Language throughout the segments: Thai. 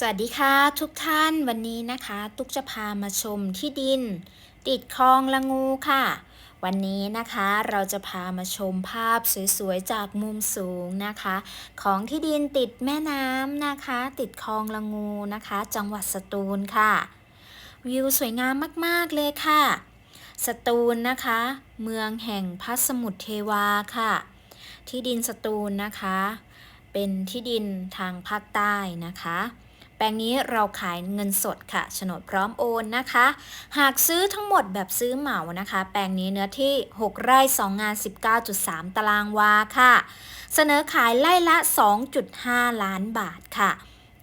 สวัสดีค่ะทุกท่านวันนี้นะคะ ตุ๊กจะพามาชมที่ดิน ติดคลองละงูค่ะ วันนี้นะคะเราจะพามาชมภาพสวยๆจากมุมสูงนะคะ ของที่ดินติดแม่น้ำนะคะ ติดคลองละงูนะคะ จังหวัดสตูลค่ะ วิวสวยงามมากๆเลยค่ะ สตูลนะคะ เมืองแห่งพระสมุทรเทวาค่ะ ที่ดินสตูลนะคะ เป็นที่ดินทางภาคใต้นะคะ แปลงนี้เราขายเงินสดค่ะโฉนดพร้อมโอนนะคะ หากซื้อทั้งหมดแบบซื้อเหมานะคะ แปลงนี้เนื้อที่ 6 ไร่ 2 งาน 19.3 ตารางวาค่ะ เสนอขายไร่ละ 2.5 ล้านบาทค่ะ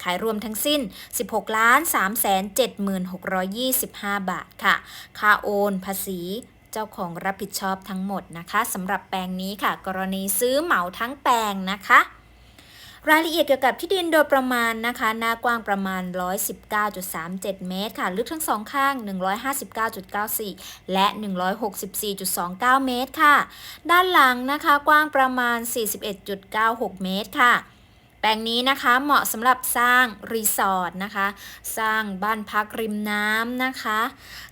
ขายรวมทั้งสิ้น 16ล้าน376,625 บาทค่ะ ค่าโอน ภาษีเจ้าของรับผิดชอบทั้งหมดนะคะสำหรับแปลงนี้ค่ะ กรณีซื้อเหมาทั้งแปลงนะคะ รายละเอียดเกี่ยวกับที่ดินโดยประมาณนะคะ หน้ากว้างประมาณ 119.37 เมตรค่ะ ลึกทั้งสองข้าง 159.94 และ 164.29 เมตรค่ะ ด้านหลังนะคะกว้างประมาณ 41.96 เมตรค่ะแปลงนี้นะคะเหมาะสำหรับสร้างรีสอร์ทนะคะ สร้างบ้านพักริมน้ำนะคะ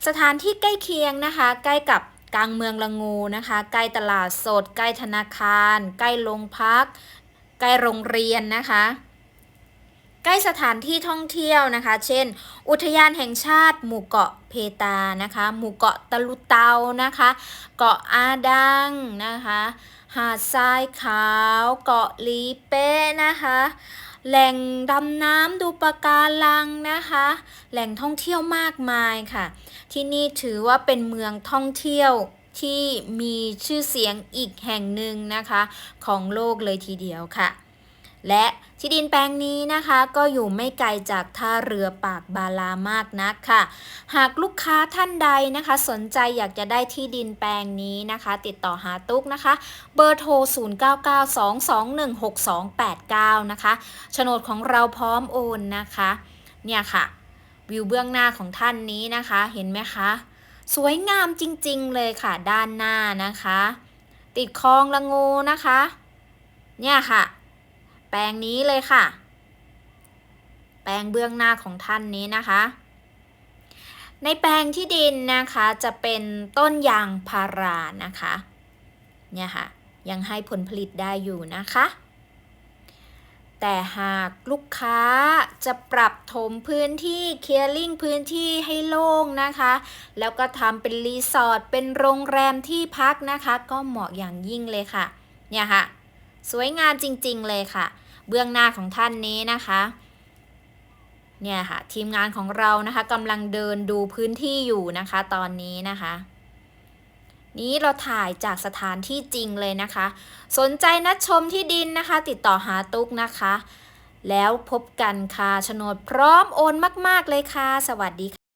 สถานที่ใกล้เคียงนะคะ ใกล้กับกลางเมืองละงูนะคะ ใกล้ตลาดสด ใกล้ธนาคาร ใกล้โรงพัก ใกล้โรงเรียนนะคะ ใกล้สถานที่ท่องเที่ยวนะคะ เช่น อุทยานแห่งชาติ หมู่เกาะเพตานะคะ หมู่เกาะตะลุเตานะคะ เกาะอาดังนะคะ หาดทรายขาว เกาะลีเป้นะคะแหล่งดำน้ำดูปะการังนะคะ แหล่งท่องเที่ยวมากมายค่ะ ที่นี่ถือว่าเป็นเมืองท่องเที่ยว ที่มีชื่อเสียงอีกแห่งหนึ่งนะคะ ของโลกเลยทีเดียวค่ะ และที่ดินแปลงนี้นะคะก็อยู่ไม่ไกลจากท่าเรือปากบาลามากนักค่ะ หากลูกค้าท่านใดนะคะ สนใจอยากจะได้ที่ดินแปลงนี้นะคะ ติดต่อหาตุ๊กนะคะ เบอร์โทร 0992216289 นะคะโฉนดของเราพร้อมโอนนะคะ เนี่ยค่ะ วิวเบื้องหน้าของท่านนี้นะคะ เห็นไหมคะ สวยงามจริงๆเลยค่ะด้านหน้านะคะ ติดคลองละงูนะคะ เนี่ยค่ะ แปลงนี้เลยค่ะ แปลงเบื้องหน้าของท่านนี้นะคะ ในแปลงที่ดินนะคะจะเป็นต้นยางพารานะคะ เนี่ยค่ะ ยังให้ผลผลิตได้อยู่นะคะ แต่หากลูกค้าจะปรับถมพื้นที่เคลียร์ลิงพื้นที่ให้โล่งนะคะ แล้วก็ทำเป็นรีสอร์ทเป็นโรงแรมที่พักนะคะ ก็เหมาะอย่างยิ่งเลยค่ะ เนี่ยค่ะ สวยงามจริงๆเลยค่ะ เบื้องหน้าของท่านนี้นะคะเนี่ยค่ะ ทีมงานของเรานะคะกำลังเดินดูพื้นที่อยู่นะคะ ตอนนี้นะคะ นี้เราถ่ายจากสถานที่จริงเลยนะคะ สนใจนัดชมที่ดินนะคะ ติดต่อหาตุ๊กนะคะ แล้วพบกันค่ะโฉนดพร้อมโอนมาก ๆ เลยค่ะ สวัสดีค่ะ